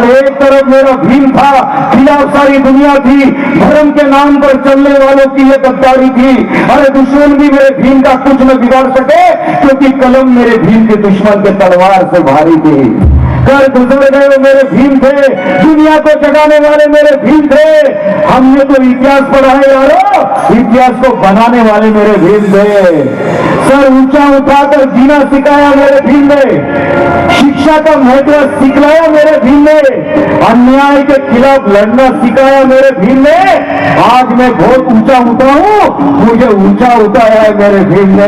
और एक तरफ़ मेरा भीम था, खिलाफ सारी दुनिया थी, धर्म के नाम पर चलने वालों की ये गद्दारी थी। अरे दुश्मन भी मेरे भीम का कुछ न बिगाड़ सके, क्योंकि कलम मेरे भीम के दुश्मन के तलवार से भारी थी। कर गुजर गए वो मेरे भीम थे, दुनिया को जगाने वाले मेरे भीम थे। हमने तो इतिहास पढ़ा है यारो, इतिहास को बनाने वाले मेरे भीम थे। सर ऊंचा उठाकर जीना सिखाया मेरे भीम ने शिक्षा का महत्त्व सिखलाया मेरे भीम ने अन्याय के खिलाफ लड़ना सिखाया मेरे भीम ने आज मैं बहुत ऊंचा उठा हूँ मुझे ऊंचा उठाया है मेरे भीम ने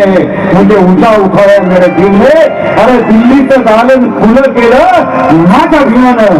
मुझे ऊंचा उठाया है मेरे भीम ने अरे दिल्ली से दालन खुलं केलं माझ्या भीमानं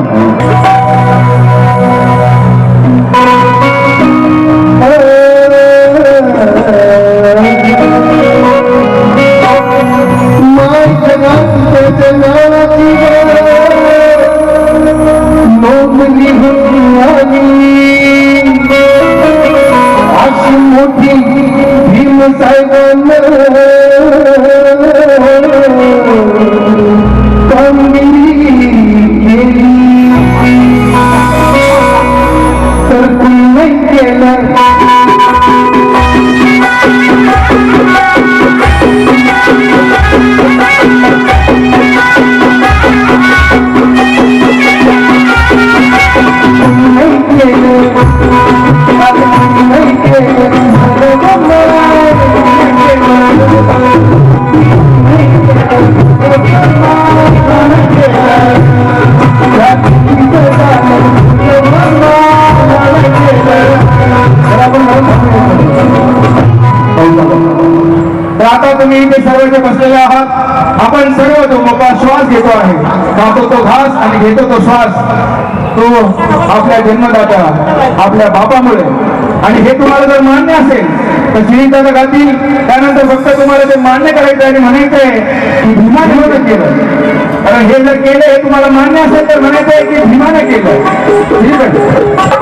आपण सर्व जो मोकळा श्वास घेतो आहे खातो तो घास आणि घेतो तो श्वास तो आपल्या जन्मदाता आपल्या बापामुळे. आणि हे तुम्हाला जर मान्य असेल तर श्रीदादा गातील त्यानंतर फक्त तुम्हाला ते मान्य करायचं आणि म्हणायचं आहे की भीमाने मदत केलं. कारण हे जर केलं हे तुम्हाला मान्य असेल तर म्हणायचं आहे की भीमाने केलं. ठीक आहे?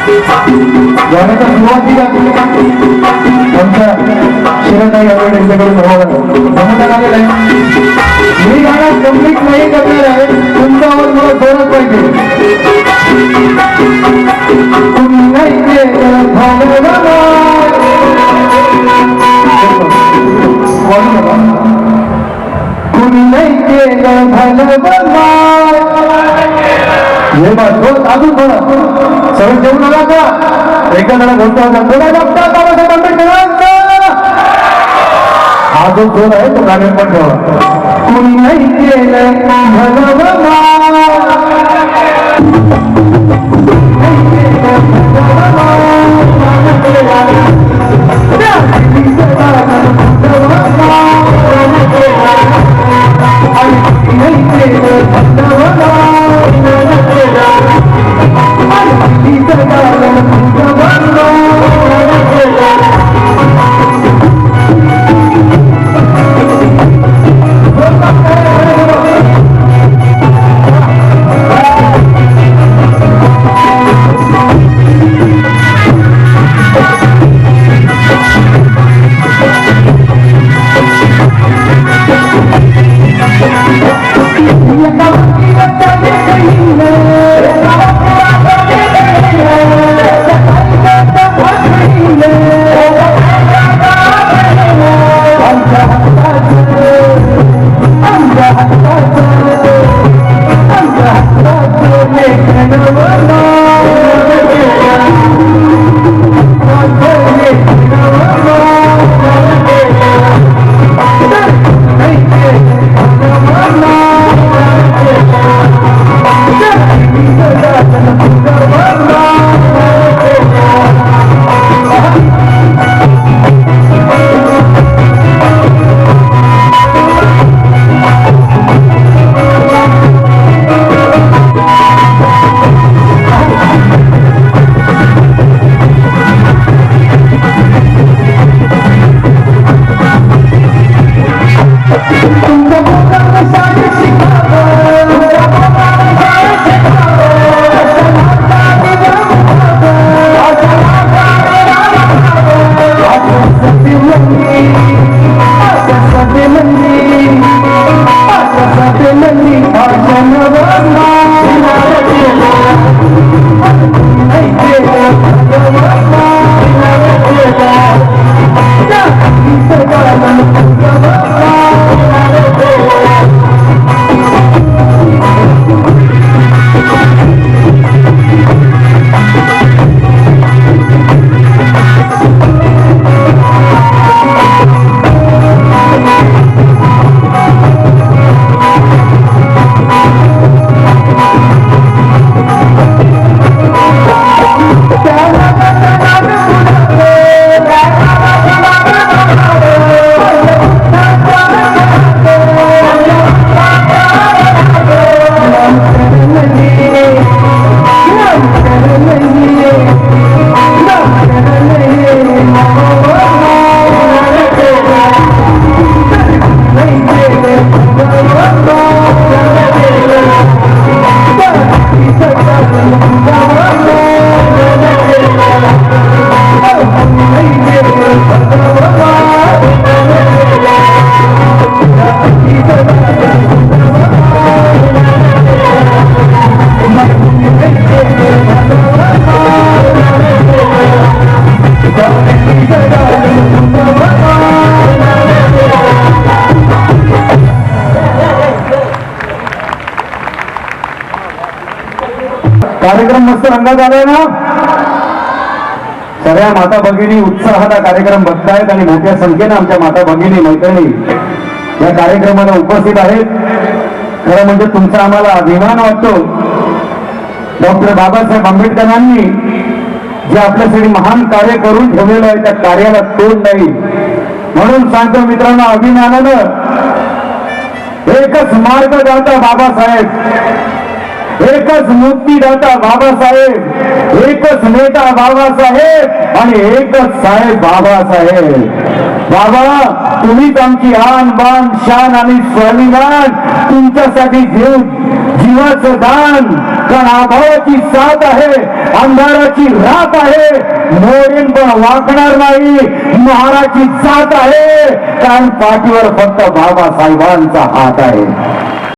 गाण्याच्या सुरुवातीला आमच्या शिरताई आवड यांच्याकडून जमवण्यात आलेलं आहे मी गाणं कंप्लीट नाही करणार आहे. तुमचा आवाज मला जोरात पाहिजे. कुणी नाही कुणी नाही केलं भलं हे बघ अजून थोडं सर्व ठेवू नका का एका जणा बोलतो होता थोडा बघता बाबासाहेब आंबेडकर हा जो जोर आहे तो गाण्यात पण ठेवा. कुणी नाही केलं भगवान? कार्यक्रम मस्त रंगात आलाय ना? सगळ्या माता भगिनी उत्साहात हा कार्यक्रम बघतायत आणि मोठ्या संख्येनं आमच्या माता भगिनी मैत्रिणी या कार्यक्रमाला उपस्थित आहेत. खरं म्हणजे तुमचा आम्हाला अभिमान वाटतो. डॉक्टर बाबासाहेब आंबेडकरांनी जे आपल्यासाठी महान कार्य करून ठेवलेलं आहे त्या कार्याला तोड नाही. म्हणून सांगतो मित्रांनो अभिमानानं एकच मार्ग जाता बाबासाहेब. एकच मुक्तीदाता बाबासाहेब एकच नेता बाबासाहेब आणि एकच साहेब बाबासाहेब. बाबा तुम्हीच आमची आन बान शान आणि स्वाभिमान तुमच्यासाठी जीव जीवाचं दान कारण अभावाची साथ आहे अंधाराची रात आहे मोडीन पण वाकणार नाही महाराची साथ आहे कारण पाठीवर फक्त बाबासाहेबांचा हात आहे.